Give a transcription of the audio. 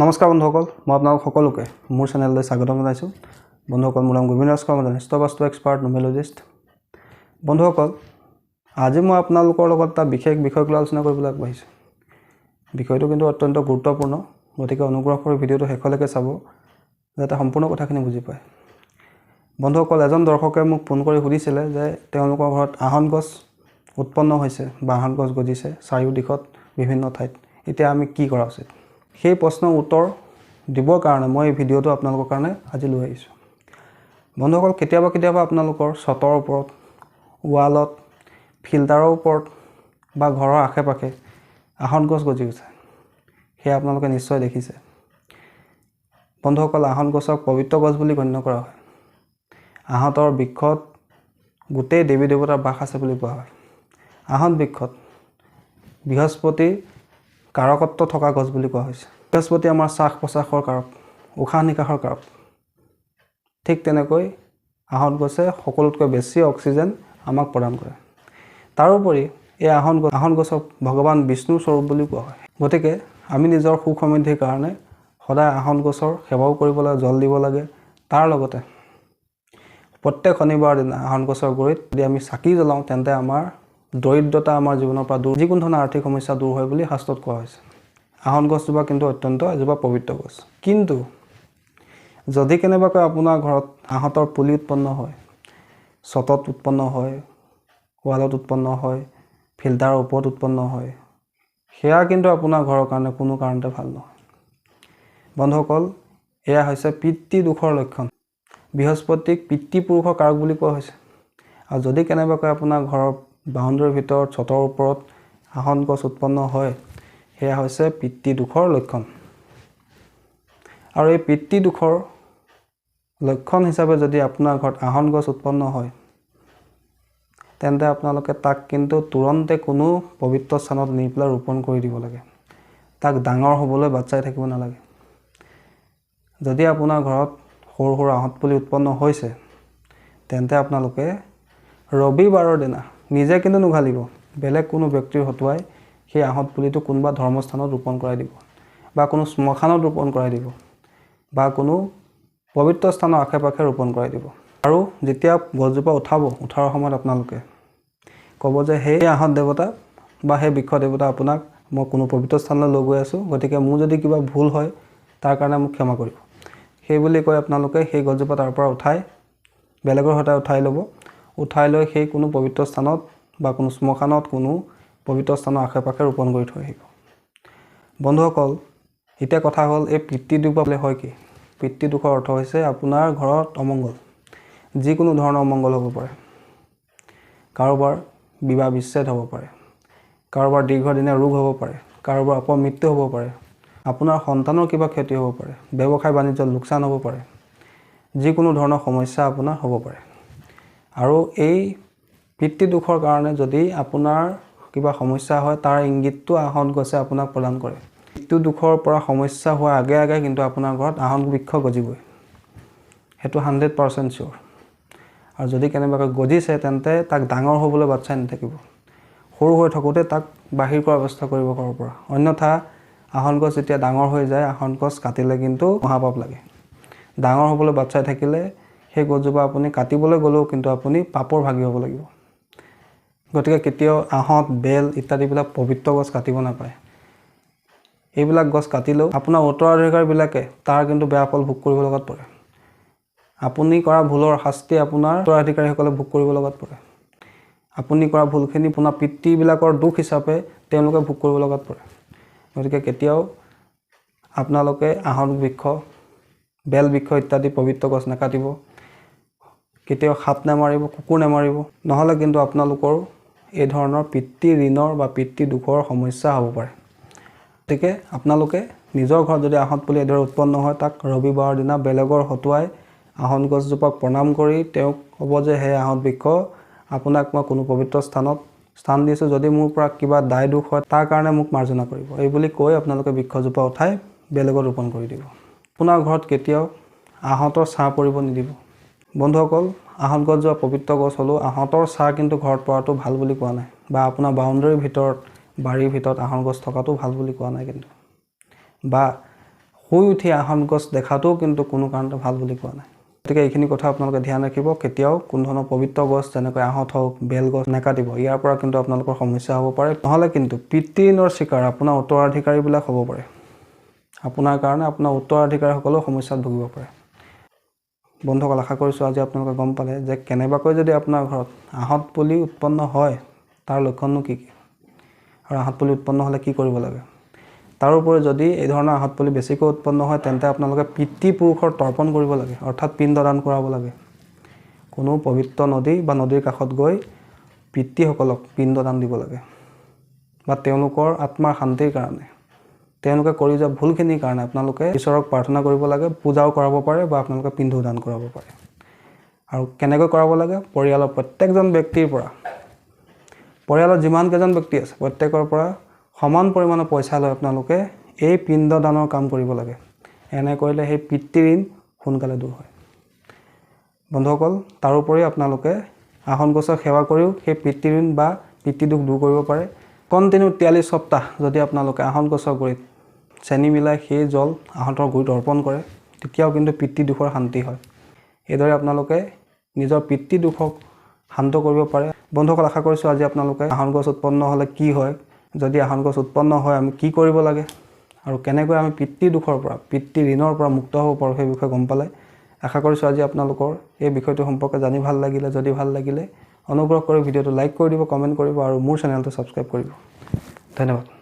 নমস্কাৰ বন্ধুসকল মই আপোনালোক সকলোকে মোৰ চেনেললৈ স্বাগতম জনাইছোঁ। বন্ধুসকল মোৰ নাম গোবিন্দ ৰাজখোৱা মই জনিষ্ঠ বাস্তু এক্সপাৰ্ট নোমেলজিষ্ট বন্ধুসকল আজি মই আপোনালোকৰ লগত এটা বিশেষ বিষয়ক লৈ আলোচনা কৰিবলৈ আগবাঢ়িছোঁ। বিষয়টো কিন্তু অত্যন্ত গুৰুত্বপূৰ্ণ গতিকে অনুগ্ৰহ কৰি ভিডিঅ'টো শেষলৈকে চাব যাতে সম্পূৰ্ণ কথাখিনি বুজি পায়। বন্ধুসকল এজন দৰ্শকে মোক ফোন কৰি সুধিছিলে যে তেওঁলোকৰ ঘৰত আহন গছ উৎপন্ন হৈছে বা আহন গছ গজিছে চাৰিও দিশত বিভিন্ন ঠাইত। এতিয়া আমি কি কৰা উচিত? সেই প্ৰশ্নৰ উত্তৰ দিবৰ কাৰণে মই এই ভিডিঅ'টো আপোনালোকৰ কাৰণে আজি লৈ আহিছোঁ। বন্ধুসকল কেতিয়াবা কেতিয়াবা আপোনালোকৰ ছটৰ ওপৰত ৱালত ফিল্টাৰৰ ওপৰত বা ঘৰৰ আশে পাশে আহত গছ গজি গৈছে। সেয়া আপোনালোকে নিশ্চয় দেখিছে। বন্ধুসকল আহত গছক পবিত্ৰ গছ বুলি গণ্য কৰা হয়। আহঁতৰ বৃক্ষত গোটেই দেৱী দেৱতাৰ বাস আছে বুলি কোৱা হয়। আহত বৃক্ষত বৃহস্পতি কাৰকত্ব থকা গছ বুলি কোৱা হৈছে। বৃহস্পতি আমাৰ শ্বাস প্ৰশ্বাসৰ কাৰক উশাহ নিশাহৰ কাৰক। ঠিক তেনেকৈ আহত গছে সকলোতকৈ বেছি অক্সিজেন আমাক প্ৰদান কৰে। তাৰোপৰি এই আহন গছ আহন গছক ভগৱান বিষ্ণুৰ স্বৰূপ বুলি কোৱা হয়। গতিকে আমি নিজৰ সুখ সমৃদ্ধিৰ কাৰণে সদায় আহন গছৰ সেৱাও কৰিব লাগে জল দিব লাগে। তাৰ লগতে প্ৰত্যেক শনিবাৰৰ দিনা আহন গছৰ গুৰিত যদি আমি চাকি জ্বলাওঁ তেন্তে আমাৰ দৰিদ্ৰতা আমাৰ জীৱনৰ পৰা দূৰ যিকোনো ধৰণৰ আৰ্থিক সমস্যা দূৰ হয় বুলি শাস্ত্ৰত কোৱা হৈছে। আহন গছজোপা কিন্তু অত্যন্ত এজোপা পবিত্ৰ গছ। কিন্তু যদি কেনেবাকৈ আপোনাৰ ঘৰত আহঁতৰ পুলি উৎপন্ন হয় চটত উৎপন্ন হয় ৱালত উৎপন্ন হয় ফিল্টাৰৰ ওপৰত উৎপন্ন হয় সেয়া কিন্তু আপোনাৰ ঘৰৰ কাৰণে কোনো কাৰণতে ভাল নহয়। বন্ধুসকল এয়া হৈছে পিতৃ দুখৰ লক্ষণ। বৃহস্পতিক পিতৃপুৰুষৰ কাৰক বুলি কোৱা হৈছে। আৰু যদি কেনেবাকৈ আপোনাৰ ঘৰৰ বাউণ্ডৰীৰ ভিতৰত ছটৰ ওপৰত আসন গছ উৎপন্ন হয়। সেয়া হৈছে পিতৃ দুখৰ লক্ষণ। আৰু এই পিতৃ দুখৰ লক্ষণ হিচাপে যদি আপোনাৰ ঘৰত আহন গছ উৎপন্ন হয় তেন্তে আপোনালোকে তাক কিন্তু তুৰন্তে কোনো পবিত্ৰ স্থানত নি পেলাই ৰোপণ কৰি দিব লাগে। তাক ডাঙৰ হ'বলৈ বাট চাই থাকিব নালাগে। যদি আপোনাৰ ঘৰত সৰু সৰু আহঁত পুলি উৎপন্ন হৈছে তেন্তে আপোনালোকে ৰবিবাৰৰ দিনা নিজে কিন্তু নুঘালিব। বেলেগ কোনো ব্যক্তিৰ হতুৱাই সেই আহঁত পুলিটো কোনোবা ধৰ্মস্থানত ৰোপণ কৰাই দিব বা কোনো শ্মশানত ৰোপণ কৰাই দিব বা কোনো পবিত্ৰ স্থানৰ আশে পাশে ৰোপণ কৰাই দিব। আৰু যেতিয়া গছজোপা উঠাব উঠাৰ সময়ত আপোনালোকে ক'ব যে সেই আহঁত দেৱতা বা সেই বৃক্ষ দেৱতা আপোনাক মই কোনো পবিত্ৰ স্থানলৈ লৈ গৈ আছোঁ। গতিকে মোৰ যদি কিবা ভুল হয় তাৰ কাৰণে মোক ক্ষমা কৰিব। সেই বুলি কৈ আপোনালোকে সেই গছজোপা তাৰ পৰা উঠাই বেলেগৰ সৈতে উঠাই ল'ব। উঠাই লৈ সেই কোনো পবিত্ৰ স্থানত বা কোনো শ্মশানত কোনো পবিত্ৰ স্থানৰ আশে পাশে ৰোপণ কৰি থৈ আহিব। বন্ধুসকল এতিয়া কথা হ'ল এই পিতৃদুখ পালে হয় কি? পিতৃদুখৰ অৰ্থ হৈছে আপোনাৰ ঘৰত অমংগল। যিকোনো ধৰণৰ অমংগল হ'ব পাৰে। কাৰোবাৰ বিবাহ বিচ্ছেদ হ'ব পাৰে। কাৰোবাৰ দীৰ্ঘদিনীয়া ৰোগ হ'ব পাৰে। কাৰোবাৰ অপমৃত্যু হ'ব পাৰে। আপোনাৰ সন্তানৰ কিবা ক্ষতি হ'ব পাৰে। ব্যৱসায় বাণিজ্যত লোকচান হ'ব পাৰে। যিকোনো ধৰণৰ সমস্যা আপোনাৰ হ'ব পাৰে। আৰু এই পিতৃদোষৰ কাৰণে যদি আপোনাৰ কিবা সমস্যা হয় তাৰ ইংগিতটো আহন গছে আপোনাক প্ৰদান কৰে। মৃত্যু দুখৰ পৰা সমস্যা হোৱাৰ আগে আগে কিন্তু আপোনাৰ ঘৰত আহন বৃক্ষ গজিবই। সেইটো হাণ্ড্ৰেড পাৰ্চেণ্ট চিয়'ৰ আৰু যদি কেনেবাকৈ গজিছে তেন্তে তাক ডাঙৰ হ'বলৈ বাট চাই নাথাকিব। সৰু হৈ থাকোঁতে তাক বাহিৰ কৰাৰ ব্যৱস্থা কৰিব ঘৰৰ পৰা। অন্যথা আহন গছ যেতিয়া ডাঙৰ হৈ যায় আহন গছ কাটিলে কিন্তু মহাপাপ লাগে। ডাঙৰ হ'বলৈ বাট চাই থাকিলে সেই গছজোপা আপুনি কাটিবলৈ গ'লেও কিন্তু আপুনি পাপৰ ভাগি হ'ব লাগিব। গতিকে কেতিয়াও আহঁত বেল ইত্যাদিবিলাক পবিত্ৰ গছ কাটিব নাপায়। এইবিলাক গছ কাটিলেও আপোনাৰ উত্তৰাধিকাৰীবিলাকে তাৰ কিন্তু বেয়া ফল ভোগ কৰিব লগাত পৰে। আপুনি কৰা ভুলৰ শাস্তি আপোনাৰ উত্তৰাধিকাৰীসকলে ভোগ কৰিব লগাত পৰে। আপুনি কৰা ভুলখিনি আপোনাৰ পিতৃবিলাকৰ দুখ হিচাপে তেওঁলোকে ভোগ কৰিব লগাত পৰে। গতিকে কেতিয়াও আপোনালোকে আহত বৃক্ষ বেল বৃক্ষ ইত্যাদি পবিত্ৰ গছ নাকাটিব। কেতিয়াও সাপ নেমাৰিব কুকুৰ নেমাৰিব। নহ'লে কিন্তু আপোনালোকৰ এই ধৰণৰ পিতৃ ঋণৰ বা পিতৃ দুখৰ সমস্যা হ'ব পাৰে। গতিকে আপোনালোকে নিজৰ ঘৰত যদি আহঁত পুলি এদৰে উৎপন্ন হয় তাক ৰবিবাৰৰ দিনা বেলেগৰ হতুৱাই আহন গছজোপাক প্ৰণাম কৰি তেওঁক ক'ব যে সেই আহঁত বৃক্ষ আপোনাক মই কোনো পবিত্ৰ স্থানত স্থান দিছোঁ। যদি মোৰ পৰা কিবা দায় দুখ হয় তাৰ কাৰণে মোক মাৰ্জনা কৰিব। এই বুলি কৈ আপোনালোকে বৃক্ষজোপা উঠাই বেলেগত ৰোপণ কৰি দিব। আপোনাৰ ঘৰত কেতিয়াও আহঁতৰ ছাঁ পৰিব নিদিব। বন্ধুসকল আহঁত গছজোপা পবিত্ৰ গছ হ'লেও আহঁতৰ ছাঁ কিন্তু ঘৰত পৰাটো ভাল বুলি কোৱা নাই। বা আপোনাৰ বাউণ্ডৰীৰ ভিতৰত বাৰীৰ ভিতৰত আহঁত গছ থকাটো ভাল বুলি কোৱা নাই কিন্তু। বা শুই উঠি আহত গছ দেখাটোও কিন্তু কোনো কাৰণতে ভাল বুলি কোৱা নাই। গতিকে এইখিনি কথা আপোনালোকে ধ্যান ৰাখিব। কেতিয়াও কোনো ধৰণৰ পবিত্ৰ গছ যেনেকৈ আহঁত হওক বেল গছ নাকাটিব। ইয়াৰ পৰা কিন্তু আপোনালোকৰ সমস্যা হ'ব পাৰে। নহ'লে কিন্তু পিতৃঋণৰ চিকাৰ আপোনাৰ উত্তৰাধিকাৰীবিলাক হ'ব পাৰে। আপোনাৰ কাৰণে আপোনাৰ উত্তৰাধিকাৰীসকলেও সমস্যাত ভুগিব পাৰে। বন্ধুসকল আশা কৰিছোঁ আজি আপোনালোকে গম পালে যে কেনেবাকৈ যদি আপোনাৰ ঘৰত আহঁত পুলি উৎপন্ন হয় তাৰ লক্ষণনো কি কি? আৰু আহঁত পুলি উৎপন্ন হ'লে কি কৰিব লাগে? তাৰোপৰি যদি এই ধৰণৰ আহঁত পুলি বেছিকৈ উৎপন্ন হয় তেন্তে আপোনালোকে পিতৃপুৰুষৰ তৰ্পণ কৰিব লাগে অৰ্থাৎ পিণ্ডদান কৰাব লাগে। কোনো পবিত্ৰ নদী বা নদীৰ কাষত গৈ পিতৃসকলক পিণ্ডদান দিব লাগে বা তেওঁলোকৰ আত্মাৰ শান্তিৰ কাৰণে। তেওঁলোকে কৰি যোৱা ভুলখিনিৰ কাৰণে আপোনালোকে ঈশ্বৰক প্ৰাৰ্থনা কৰিব লাগে পূজাও কৰাব পাৰে বা আপোনালোকে পিন্ধো দান কৰাব পাৰে। আৰু কেনেকৈ কৰাব লাগে? পৰিয়ালৰ প্ৰত্যেকজন ব্যক্তিৰ পৰা। পৰিয়ালত যিমানকেইজন ব্যক্তি আছে প্ৰত্যেকৰ পৰা সমান পৰিমাণৰ পইচা লৈ আপোনালোকে এই পিণ্ড দানৰ কাম কৰিব লাগে। এনে কৰিলে সেই পিতৃঋণ সোনকালে দূৰ হয়। বন্ধুসকল তাৰোপৰি আপোনালোকে আসন গছৰ সেৱা কৰিও সেই পিতৃঋণ বা পিতৃদুখ দূৰ কৰিব পাৰে। কণ্টিনিউ তিয়াল্লিছ সপ্তাহ যদি আপোনালোকে আহন গছৰ গুৰিত চেনি মিলাই সেই জল আহঁতৰ গুৰিত অৰ্পণ কৰে তেতিয়াও কিন্তু পিতৃদুখৰ শান্তি হয়। এইদৰে আপোনালোকে নিজৰ পিতৃদুখক শান্ত কৰিব পাৰে। বন্ধুসকল আশা কৰিছোঁ আজি আপোনালোকে আহন গছ উৎপন্ন হ'লে কি হয়? যদি আহন গছ উৎপন্ন হয় আমি কি কৰিব লাগে? আৰু কেনেকৈ আমি পিতৃদুখৰ পৰা পিতৃ ঋণৰ পৰা মুক্ত হ'ব পাৰোঁ সেই বিষয়ে গম পালে? আশা কৰিছোঁ আজি আপোনালোকৰ এই বিষয়টো সম্পৰ্কে জানি ভাল লাগিলে। যদি ভাল লাগিলে অনুগ্ৰহ কৰি ভিডিঅ'টো লাইক কৰি দিব কমেণ্ট কৰিব আৰু মোৰ চেনেলটো ছাবস্ক্ৰাইব কৰিব। ধন্যবাদ।